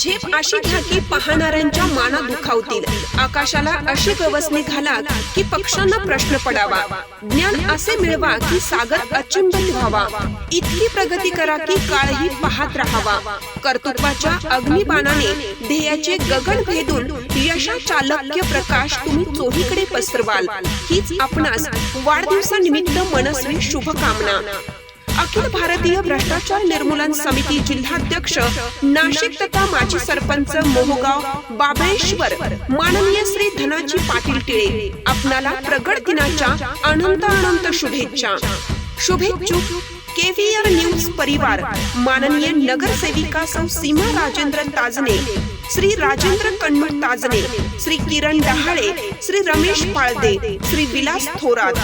झेप अशी घ्या की पाहणाऱ्यांच्या माना दुखावतील. आकाशाला अशी गवसणी घाला की पक्षांना प्रश्न पडावा. ज्ञान असे मिळवा की सागर अचंबित व्हावा. इतकी प्रगती करा की काळही पाहत राहावा. कर्तृत्वाच्या अग्निबाणाने ध्येयाचे गगन भेदून यशा चालक्य प्रकाश तुम्ही चोहीकडे पसरवाल. हीच आपणास वाढदिवसानिमित्त मनस्वी शुभकामना. अखिल भारतीय भ्रष्टाचार निर्मूलन समिती जिल्हाध्यक्ष नाशिक तथा माजी सरपंच मोहगाव बाबळेश्वर. माननीय श्री धनाजी पाटील टिळे आपणाला प्रगट दिनाच्या अनंत अनंत शुभेच्छा. शुभेच्छुक केव्हीआर न्यूज परिवार माननीय नगरसेविका सौ सीमा राजेंद्र ताजने श्री राजेंद्र कण्मट ताजने श्री किरण डहाळे श्री रमेश पाळदे श्री विलास थोरात.